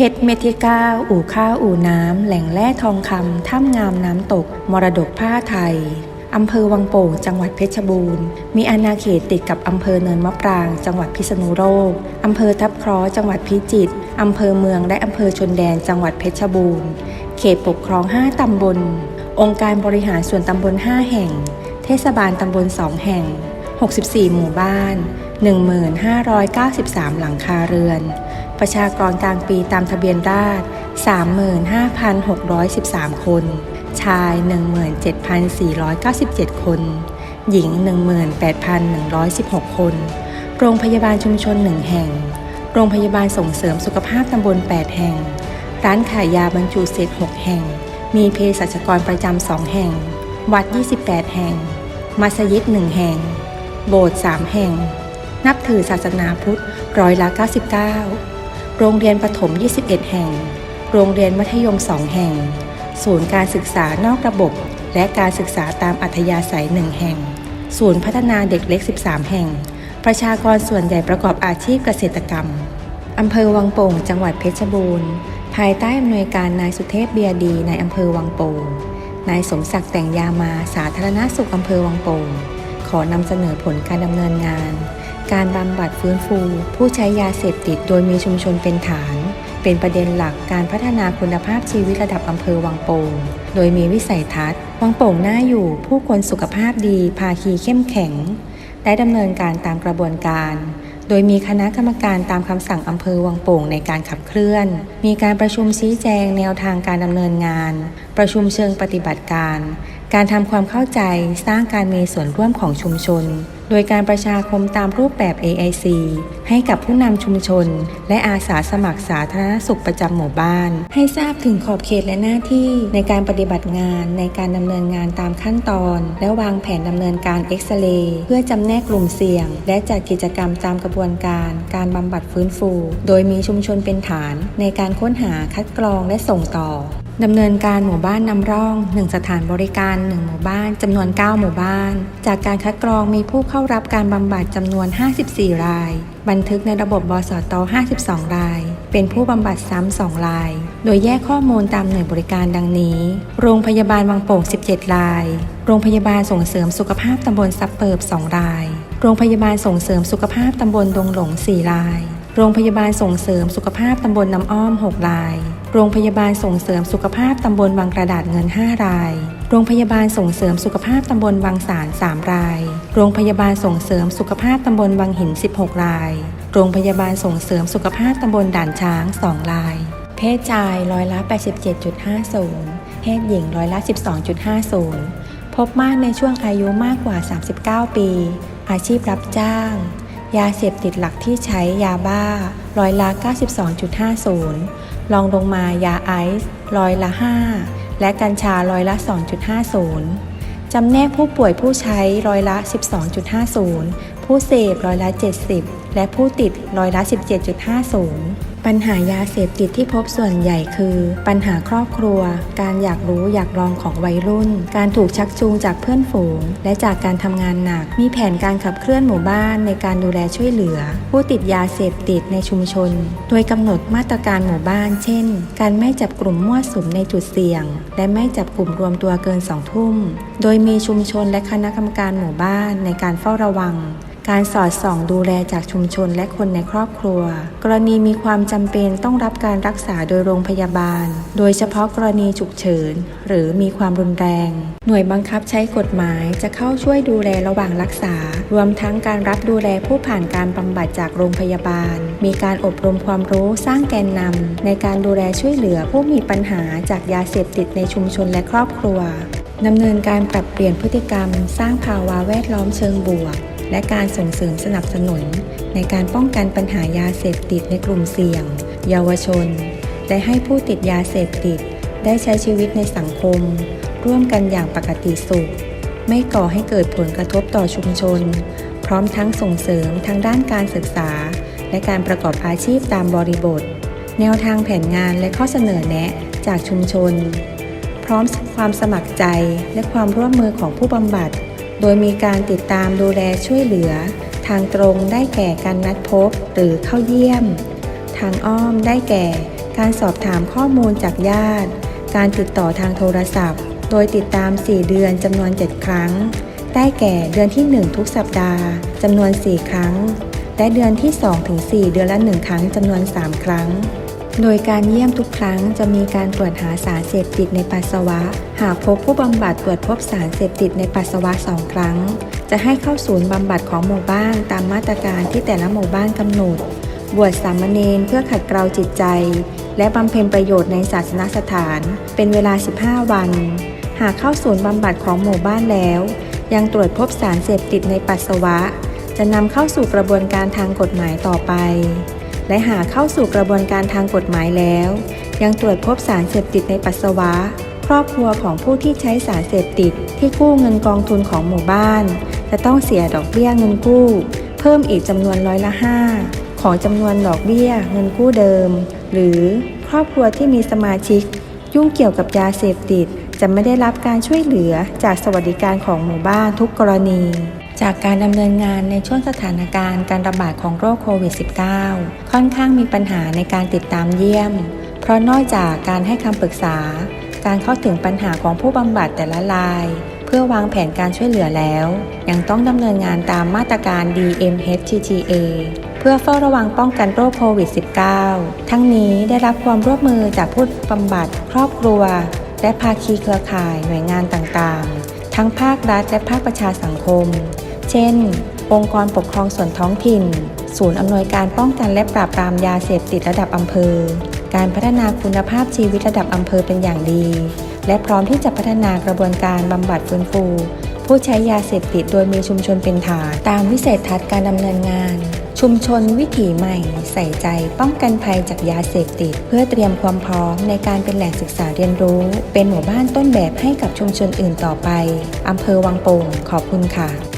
เพชรเมธิก้า อู่ข้าวอู่น้ำ แหล่งแร่ทองคำถ้ำงามน้ำตก มรดกผ้าไทยอำเภอวังโป่งจังหวัดเพชรบูรณ์ มีอาณาเขตติดกับอำเภอเนินมะปราง จังหวัดพิษณุโลกอำเภอทับคราะห์จังหวัดพิจิตรอำเภอเมืองและอำเภอชนแดนจังหวัดเพชรบูรณ์ เขตปกครอง 5 ตำบล องค์การบริหารส่วนตำบล 5 แห่ง เทศบาลตำบล 2 แห่ง 64 หมู่บ้าน 1593 หลังคาเรือน ประชากรกลางปีตามทะเบียนราษฎร35,613 คน ชาย 17,497 คน หญิง 18,116 คน โรงพยาบาลชุมชน 1 แห่ง โรงพยาบาลส่งเสริมสุขภาพตำบล 8 แห่ง ร้านขายยาบรรจุเศษ 6 แห่ง มีเภสัชกรประจำ 2 แห่ง วัด 28 แห่ง มัสยิด 1 แห่ง โบสถ์ 3 แห่ง นับถือศาสนาพุทธร้อยละ 99 โรงเรียนประถม 21 แห่ง โรงเรียนมัธยม 2 แห่ง ศูนย์การศึกษานอกระบบ และการศึกษาตามอัธยาศัย 1 แห่ง ศูนย์พัฒนาเด็กเล็ก 13 แห่ง ประชากรส่วนใหญ่ประกอบอาชีพเกษตรกรรม อำเภอวังโป่ง จังหวัดเพชรบูรณ์ ภายใต้อำนวยการนายสุเทพเบียดีในอำเภอวังโป่ง นายสมศักดิ์แต่งยามา สาธารณสุขอำเภอวังโป่ง ขอนำเสนอผลการดำเนินงาน การบำบัดฟื้นฟู ผู้ใช้ยาเสพติดโดยมีชุมชนเป็นฐาน เป็นประเด็นหลักการพัฒนาคุณภาพชีวิตระดับอำเภอวังโป่ง โดยมีวิสัยทัศน์ วังโป่งน่าอยู่ ผู้คนสุขภาพดี ภาคีเข้มแข็ง ได้ดำเนินการตามกระบวนการ โดยมีคณะกรรมการตามคำสั่งอำเภอวังโป่งในการขับเคลื่อน มีการประชุมชี้แจงแนวทางการดำเนินงาน ประชุมเชิงปฏิบัติการ การทำความเข้าใจ สร้างการมีส่วนร่วมของชุมชน โดยการประชาคมตามรูปแบบ AIC ให้กับผู้นำชุมชน และอาสาสมัครสาธารณสุขประจำหมู่บ้าน ให้ทราบถึงขอบเขตและหน้าที่ในการปฏิบัติงานในการดำเนินงานตามขั้นตอน และวางแผนดำเนินการเอ็กซเรย์เพื่อจำแนกกลุ่มเสี่ยง และจัดกิจกรรมตามกระบวนการ การบำบัดฟื้นฟู โดยมีชุมชนเป็นฐาน ในการค้นหาคัดกรองและส่งต่อ ดำเนินการหมู่บ้านนำร่อง 1 สถานบริการ 1 หมู่บ้านจำนวน 9 หมู่บ้าน จากการคัดกรองมีผู้เข้ารับการบำบัดจำนวน 54 ราย บันทึกในระบบบสต52 ราย เป็นผู้บำบัดซ้ำ2ราย โดยแยกข้อมูลตามหน่วยบริการดังนี้ โรงพยาบาลวังโป่ง 17 ราย โรงพยาบาลส่งเสริมสุขภาพตำบลซับเปิบ 2 ราย โรงพยาบาลส่งเสริมสุขภาพตำบลดงหลง 4 ราย โรงพยาบาลส่งเสริมสุขภาพตำบลน้ำอ้อม 6 ราย โรงพยาบาลส่งเสริมสุขภาพตำบลวังกระดาษเงิน 5 ราย โรงพยาบาลส่งเสริมสุขภาพตำบลวังสาร 3 ราย โรงพยาบาลส่งเสริมสุขภาพตำบลวังหิน 16 ราย โรงพยาบาลส่งเสริมสุขภาพตำบลด่านช้าง 2 ราย เพศชายร้อยละ 87.50 เพศหญิงร้อยละ 12.50 พบมากในช่วงอายุมากกว่า 39 ปี อาชีพรับจ้าง ยาเสพติดหลักที่ใช้ยาบ้าร้อยละ92.50รองลงมายาไอซ์ร้อยละ 5 และกัญชาร้อยละ 2.50 จำแนกผู้ป่วยผู้ใช้ร้อยละ 12.50 ผู้เสพร้อยละ 70 และผู้ติดร้อยละ 17.50 ปัญหายาเสพติดที่พบส่วนใหญ่คือ ปัญหาครอบครัว การอยากรู้อยากลองของวัยรุ่น การถูกชักจูงจากเพื่อนฝูง และจากการทำงานหนัก มีแผนการขับเคลื่อนหมู่บ้านในการดูแลช่วยเหลือ ผู้ติดยาเสพติดในชุมชน โดยกำหนดมาตรการหมู่บ้าน เช่น การไม่จับกลุ่มมั่วสุมในจุดเสี่ยง และไม่จับกลุ่มรวมตัวเกินสองทุ่ม โดยมีชุมชนและคณะกรรมการหมู่บ้านในการเฝ้าระวัง การสอดส่องดูแลจากชุมชนและคนในครอบครัว กรณีมีความจำเป็นต้องรับการรักษาโดยโรงพยาบาล โดยเฉพาะกรณีฉุกเฉิน หรือมีความรุนแรง หน่วยบังคับใช้กฎหมายจะเข้าช่วยดูแลระหว่างรักษา รวมทั้งการรับดูแลผู้ผ่านการบำบัดจากโรงพยาบาล มีการอบรมความรู้สร้างแกนนำในการดูแลช่วยเหลือผู้มีปัญหาจากยาเสพติดในชุมชนและครอบครัวดำเนินการปรับเปลี่ยนพฤติกรรม สร้างภาวะแวดล้อมเชิงบวก และการส่งเสริมสนับสนุน ในการป้องกันปัญหายาเสพติดในกลุ่มเสี่ยง เยาวชนและให้ผู้ติดยาเสพติด ได้ใช้ชีวิตในสังคม ร่วมกันอย่างปกติสุข ไม่ก่อให้เกิดผลกระทบต่อชุมชน พร้อมทั้งส่งเสริมทางด้านการศึกษา และการประกอบอาชีพตามบริบท แนวทางแผนงานและข้อเสนอแนะจากชุมชน พร้อมความสมัครใจและความร่วมมือของผู้บำบัด โดยมีการติดตามดูแลช่วยเหลือ ทางตรงได้แก่การนัดพบหรือเข้าเยี่ยม ทางอ้อมได้แก่ การสอบถามข้อมูลจากญาติ การติดต่อทางโทรศัพท์ โดยติดตาม 4 เดือนจำนวน 7 ครั้ง ได้แก่เดือนที่ 1 ทุกสัปดาห์จำนวน 4 ครั้ง และเดือนที่2ถึง4เดือนละ 1 ครั้งจำนวน 3 ครั้ง โดยการเยี่ยมทุกครั้งจะมีการตรวจหาสารเสพติดในปัสสาวะ หากพบผู้บำบัดตรวจพบสารเสพติดในปัสสาวะ2ครั้ง จะให้เข้าศูนย์บำบัดของหมู่บ้านตามมาตรการที่แต่ละหมู่บ้านกำหนด บวชสามเณรเพื่อขัดเกลาจิตใจ และบำเพ็ญประโยชน์ในศาสนสถาน เป็นเวลา 15 วัน หากเข้าศูนย์บำบัดของหมู่บ้านแล้ว ยังตรวจพบสารเสพติดในปัสสาวะ จะนำเข้าสู่กระบวนการทางกฎหมายต่อไป และหากเข้าสู่กระบวนการทางกฎหมายแล้ว ยังตรวจพบสารเสพติดในปัสสาวะ ครอบครัวของผู้ที่ใช้สารเสพติด ที่กู้เงินกองทุนของหมู่บ้าน จะต้องเสียดอกเบี้ยเงินกู้ เพิ่มอีกจำนวนร้อยละห้าของจำนวนดอกเบี้ยเงินกู้เดิม หรือครอบครัวที่มีสมาชิก ยุ่งเกี่ยวกับยาเสพติด จะไม่ได้รับการช่วยเหลือจากสวัสดิการของหมู่บ้านทุกกรณี จากการดำเนินงานในช่วงสถานการณ์การระบาดของโรคโควิด -19 ค่อนข้างมีปัญหาในการติดตามเยี่ยม เพราะนอกจากการให้คำปรึกษา การเข้าถึงปัญหาของผู้บำบัดแต่ละราย เพื่อวางแผนการช่วยเหลือแล้ว ยังต้องดำเนินงานตามมาตรการ DMHTTA เพื่อเฝ้าระวังป้องกันโรคโควิด -19 ทั้งนี้ได้รับความร่วมมือจากผู้บำบัดครอบครัว และภาคีเครือข่ายหน่วยงานต่างๆ ทั้งภาครัฐและภาคประชาสังคม เช่น องค์กรปกครองส่วนท้องถิ่น ศูนย์อำนวยการป้องกันและปราบปรามยาเสพติดระดับอำเภอ การพัฒนาคุณภาพชีวิตระดับอำเภอเป็นอย่างดี และพร้อมที่จะพัฒนากระบวนการบำบัดฟื้นฟู ผู้ใช้ยาเสพติดโดยมีชุมชนเป็นฐานตามวิสัยทัศน์การดำเนินงาน ชุมชนวิถีใหม่ ใส่ใจป้องกันภัยจากยาเสพติด เพื่อเตรียมความพร้อมในการเป็นแหล่งศึกษาเรียนรู้ เป็นหมู่บ้านต้นแบบให้กับชุมชนอื่นต่อไปอำเภอวังโป่งขอบคุณค่ะ